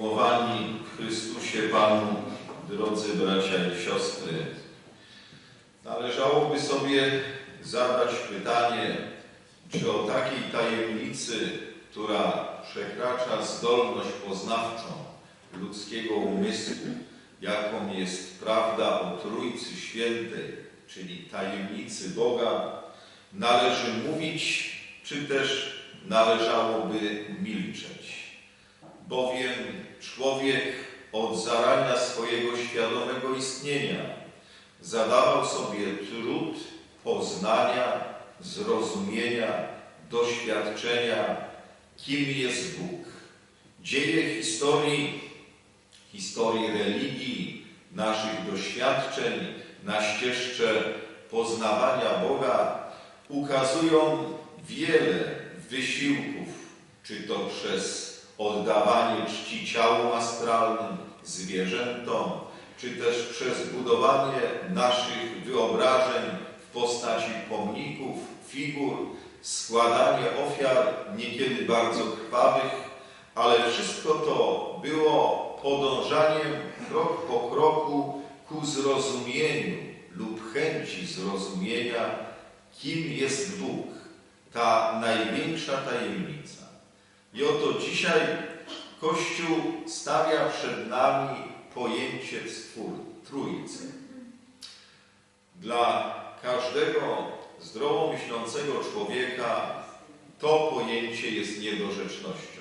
Umiłowani Chrystusie Panu, drodzy bracia i siostry, należałoby sobie zadać pytanie, czy o takiej tajemnicy, która przekracza zdolność poznawczą ludzkiego umysłu, jaką jest prawda o Trójcy Świętej, czyli tajemnicy Boga, należy mówić, czy też należałoby milczeć. Bowiem człowiek od zarania swojego świadomego istnienia zadawał sobie trud poznania, zrozumienia, doświadczenia, kim jest Bóg. Dzieje historii, historii religii, naszych doświadczeń na ścieżce poznawania Boga ukazują wiele wysiłków, czy to przez oddawanie czci ciałom astralnym, zwierzętom, czy też przez budowanie naszych wyobrażeń w postaci pomników, figur, składanie ofiar, niekiedy bardzo krwawych, ale wszystko to było podążaniem krok po kroku ku zrozumieniu lub chęci zrozumienia, kim jest Bóg, ta największa tajemnica. I oto dzisiaj Kościół stawia przed nami pojęcie Trójcy. Dla każdego zdrowo myślącego człowieka to pojęcie jest niedorzecznością,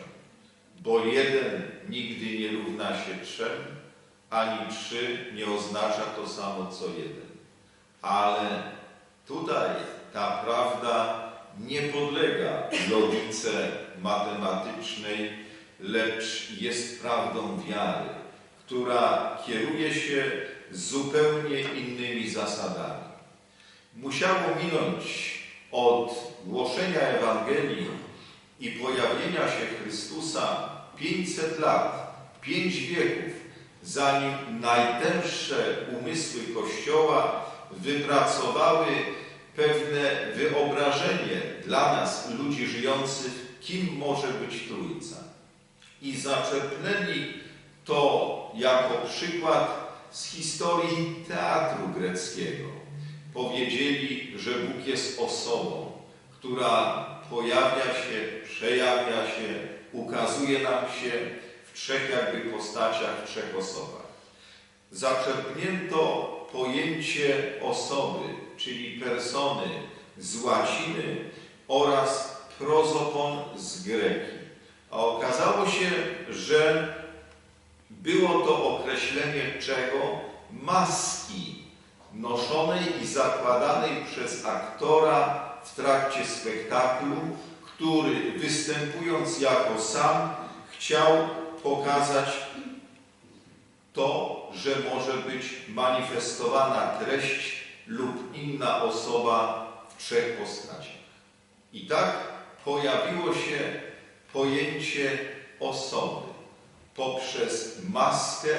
bo jeden nigdy nie równa się trzem, ani trzy nie oznacza to samo co jeden. Ale tutaj ta prawda nie podlega logice matematycznej, lecz jest prawdą wiary, która kieruje się zupełnie innymi zasadami. Musiało minąć od głoszenia Ewangelii i pojawienia się Chrystusa 500 lat, pięć wieków, zanim najtęższe umysły Kościoła wypracowały pewne wyobrażenie dla nas, ludzi żyjących, kim może być Trójca. I zaczerpnęli to jako przykład z historii teatru greckiego. Powiedzieli, że Bóg jest osobą, która pojawia się, przejawia się, ukazuje nam się w trzech jakby postaciach, w trzech osobach. Zaczerpnięto pojęcie osoby, czyli persony z łaciny oraz prozopon z greki. A okazało się, że było to określenie czego? Maski noszonej i zakładanej przez aktora w trakcie spektaklu, który występując jako sam chciał pokazać to, że może być manifestowana treść lub inna osoba w trzech postaciach. I tak pojawiło się pojęcie osoby poprzez maskę,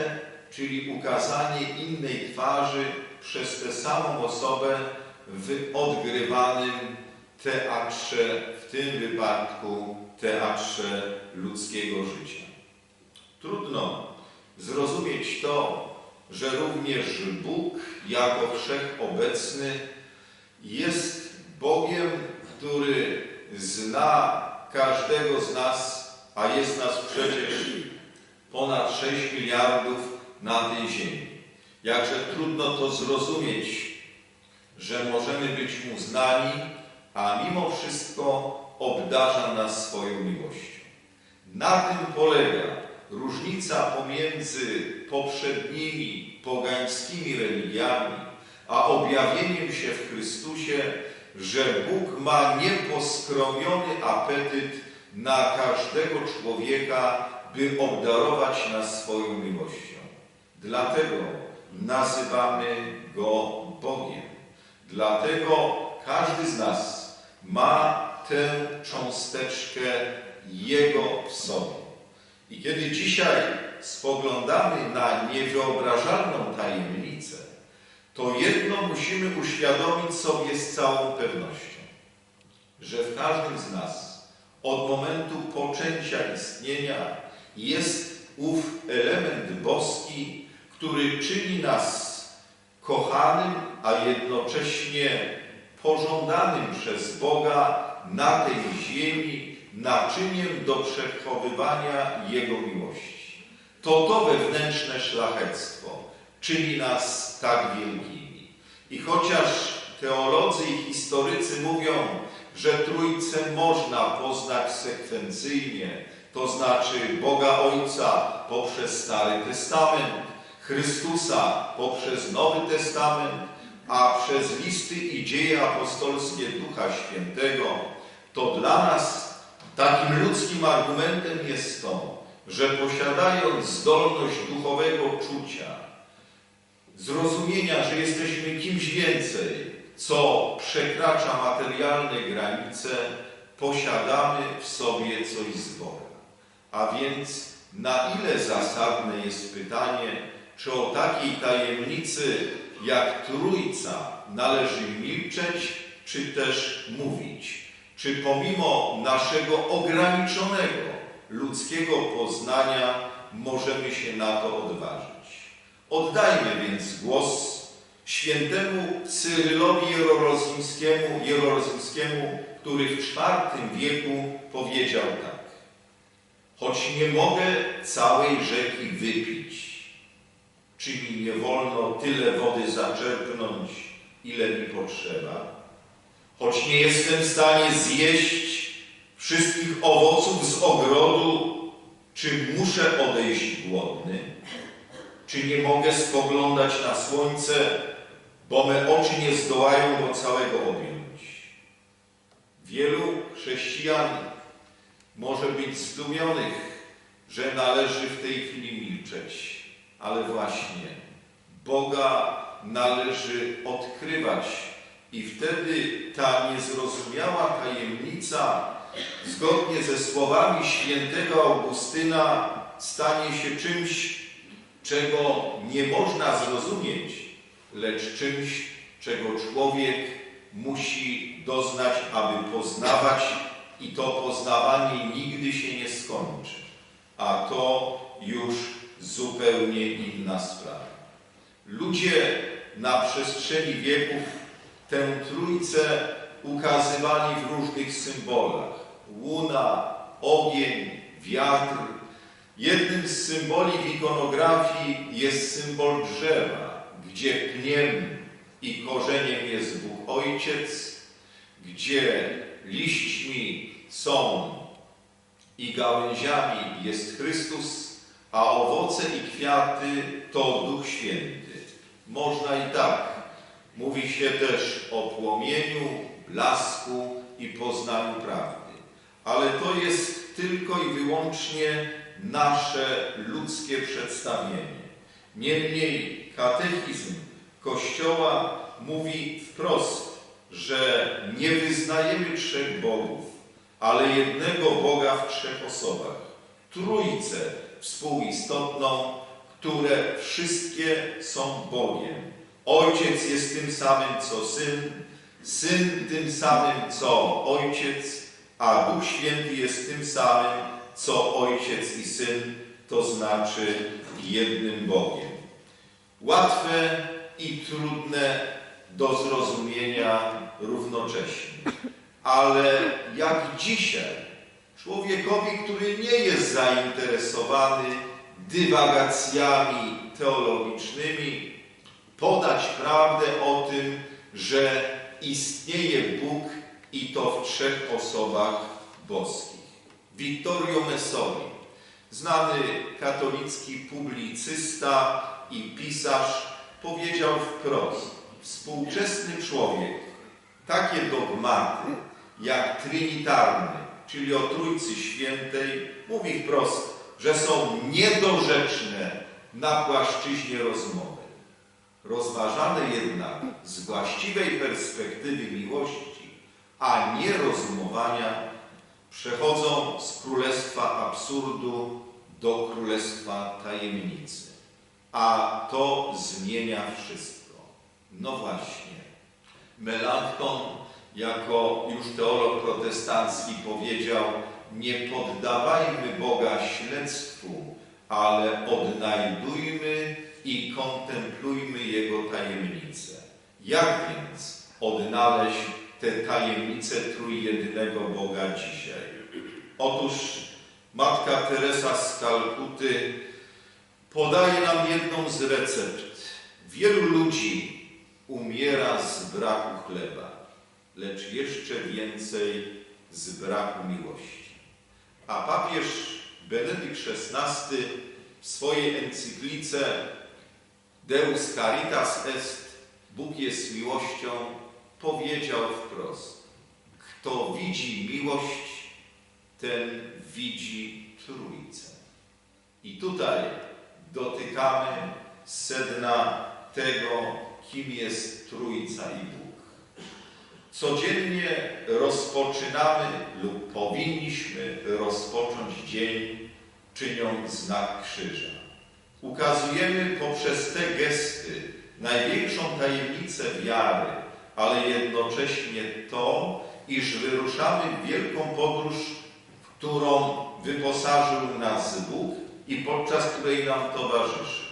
czyli ukazanie innej twarzy przez tę samą osobę w odgrywanym teatrze, w tym wypadku teatrze ludzkiego życia. Trudno zrozumieć to, że również Bóg jako wszechobecny jest Bogiem, który zna każdego z nas, a jest nas przecież ponad 6 miliardów na tej ziemi. Jakże trudno to zrozumieć, że możemy być Mu znani, a mimo wszystko obdarza nas swoją miłością. Na tym polega różnica pomiędzy poprzednimi pogańskimi religiami, a objawieniem się w Chrystusie, że Bóg ma nieposkromiony apetyt na każdego człowieka, by obdarować nas swoją miłością. Dlatego nazywamy Go Bogiem. Dlatego każdy z nas ma tę cząsteczkę Jego w sobie. I kiedy dzisiaj spoglądamy na niewyobrażalną tajemnicę, to jedno musimy uświadomić sobie z całą pewnością, że w każdym z nas od momentu poczęcia istnienia jest ów element boski, który czyni nas kochanym, a jednocześnie pożądanym przez Boga na tej ziemi naczyniem do przechowywania Jego miłości. To to wewnętrzne szlachectwo czyni nas tak wielkimi. I chociaż teolodzy i historycy mówią, że Trójcę można poznać sekwencyjnie, to znaczy Boga Ojca poprzez Stary Testament, Chrystusa poprzez Nowy Testament, a przez listy i dzieje apostolskie Ducha Świętego, to dla nas takim ludzkim argumentem jest to, że posiadając zdolność duchowego czucia, zrozumienia, że jesteśmy kimś więcej, co przekracza materialne granice, posiadamy w sobie coś z Boga. A więc na ile zasadne jest pytanie, czy o takiej tajemnicy jak Trójca należy milczeć, czy też mówić? Czy pomimo naszego ograniczonego ludzkiego poznania możemy się na to odważyć? Oddajmy więc głos świętemu Cyrylowi Jerorozimskiemu, Jerorozimskiemu, który w IV wieku powiedział tak. Choć nie mogę całej rzeki wypić, czy mi nie wolno tyle wody zaczerpnąć, ile mi potrzeba? Choć nie jestem w stanie zjeść wszystkich owoców z ogrodu, czy muszę odejść głodny? Czy nie mogę spoglądać na słońce, bo me oczy nie zdołają go całego objąć? Wielu chrześcijan może być zdumionych, że należy w tej chwili milczeć, ale właśnie Boga należy odkrywać i wtedy ta niezrozumiała tajemnica, zgodnie ze słowami świętego Augustyna, stanie się czymś, czego nie można zrozumieć, lecz czymś, czego człowiek musi doznać, aby poznawać i to poznawanie nigdy się nie skończy. A to już zupełnie inna sprawa. Ludzie na przestrzeni wieków tę trójcę ukazywali w różnych symbolach. Łuna, ogień, wiatr. Jednym z symboli w ikonografii jest symbol drzewa, gdzie pniem i korzeniem jest Bóg Ojciec, gdzie liśćmi są i gałęziami jest Chrystus, a owoce i kwiaty to Duch Święty. Można i tak. Mówi się też o płomieniu, blasku i poznaniu prawdy. Ale to jest tylko i wyłącznie nasze ludzkie przedstawienie. Niemniej katechizm Kościoła mówi wprost, że nie wyznajemy trzech bogów, ale jednego Boga w trzech osobach. Trójcę współistotną, które wszystkie są Bogiem. Ojciec jest tym samym, co Syn, Syn tym samym, co Ojciec, a Duch Święty jest tym samym, co Ojciec i Syn, to znaczy jednym Bogiem. Łatwe i trudne do zrozumienia równocześnie. Ale jak dzisiaj człowiekowi, który nie jest zainteresowany dywagacjami teologicznymi, podać prawdę o tym, że istnieje Bóg i to w trzech osobach boskich. Vittorio Messori, znany katolicki publicysta i pisarz, powiedział wprost, współczesny człowiek takie dogmaty jak trinitarny, czyli o Trójcy Świętej, mówi wprost, że są niedorzeczne na płaszczyźnie rozmowy. Rozważane jednak z właściwej perspektywy miłości, a nie rozumowania, przechodzą z królestwa absurdu do królestwa tajemnicy. A to zmienia wszystko. No właśnie. Melanchthon, jako już teolog protestancki, powiedział: Nie poddawajmy Boga śledztwu, ale odnajdujmy i kontemplujmy Jego tajemnice. Jak więc odnaleźć te tajemnice trójjedynego Boga dzisiaj? Otóż Matka Teresa z Kalkuty podaje nam jedną z recept. Wielu ludzi umiera z braku chleba, lecz jeszcze więcej z braku miłości. A papież Benedykt XVI w swojej encyklice Deus Caritas Est, Bóg jest miłością, powiedział wprost: Kto widzi miłość, ten widzi Trójcę. I tutaj dotykamy sedna tego, kim jest Trójca i Bóg. Codziennie rozpoczynamy lub powinniśmy rozpocząć dzień czyniąc znak krzyża. Ukazujemy poprzez te gesty największą tajemnicę wiary, ale jednocześnie to, iż wyruszamy w wielką podróż, w którą wyposażył nas Bóg i podczas której nam towarzyszy.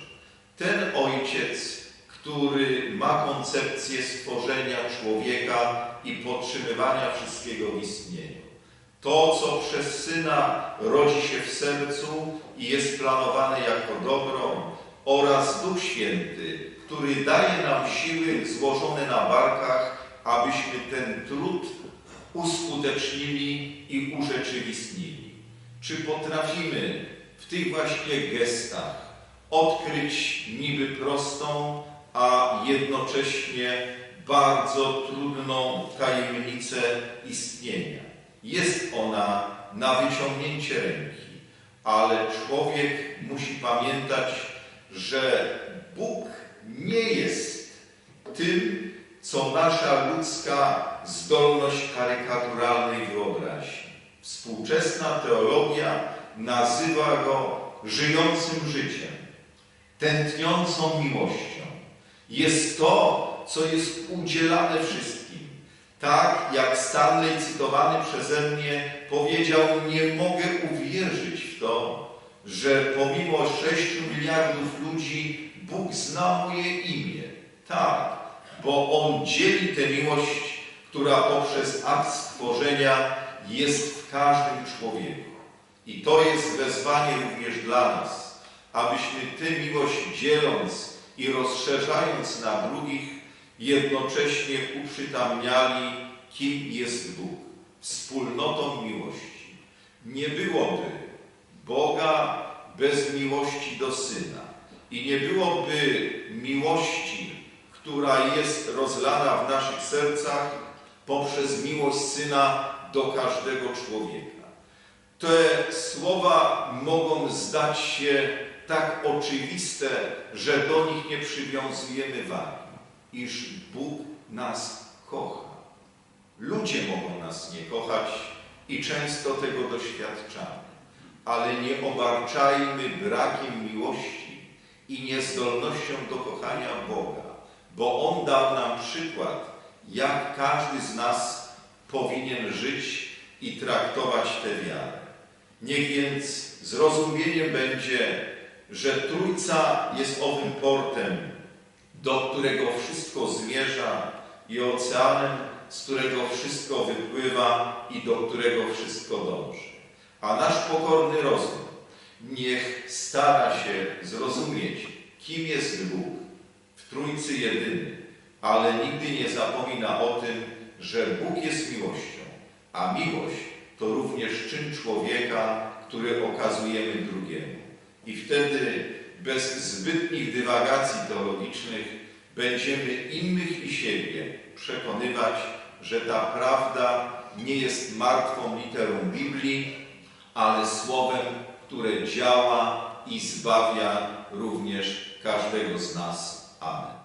Ten Ojciec, który ma koncepcję stworzenia człowieka i podtrzymywania wszystkiego w istnieniu. To, co przez Syna rodzi się w sercu i jest planowane jako dobro, oraz Duch Święty, który daje nam siły złożone na barkach, abyśmy ten trud uskutecznili i urzeczywistnili. Czy potrafimy w tych właśnie gestach odkryć niby prostą, a jednocześnie bardzo trudną tajemnicę istnienia? Jest ona na wyciągnięcie ręki, ale człowiek musi pamiętać, że Bóg nie jest tym, co nasza ludzka zdolność karykaturalnej wyobraźni. Współczesna teologia nazywa go żyjącym życiem, tętniącą miłością. Jest to, co jest udzielane wszystkim. Tak jak Stanley cytowany przeze mnie powiedział, nie mogę uwierzyć w to, że pomimo 6 miliardów ludzi Bóg zna moje imię. Tak, bo On dzieli tę miłość, która poprzez akt stworzenia jest w każdym człowieku. I to jest wezwanie również dla nas, abyśmy tę miłość dzieląc i rozszerzając na drugich, jednocześnie uprzytamniali, kim jest Bóg, wspólnotą miłości. Nie byłoby Boga bez miłości do Syna i nie byłoby miłości, która jest rozlana w naszych sercach poprzez miłość Syna do każdego człowieka. Te słowa mogą zdać się tak oczywiste, że do nich nie przywiązujemy wagi, iż Bóg nas kocha. Ludzie mogą nas nie kochać i często tego doświadczamy, ale nie obarczajmy brakiem miłości i niezdolnością do kochania Boga, bo On dał nam przykład, jak każdy z nas powinien żyć i traktować tę wiarę. Niech więc zrozumieniem będzie, że Trójca jest owym portem, do którego wszystko zmierza i oceanem, z którego wszystko wypływa i do którego wszystko dąży. A nasz pokorny rozum niech stara się zrozumieć, kim jest Bóg w Trójcy jedyny, ale nigdy nie zapomina o tym, że Bóg jest miłością, a miłość to również czyn człowieka, który okazujemy drugiemu. I wtedy bez zbytnich dywagacji teologicznych będziemy innych i siebie przekonywać, że ta prawda nie jest martwą literą Biblii, ale słowem, które działa i zbawia również każdego z nas. Amen.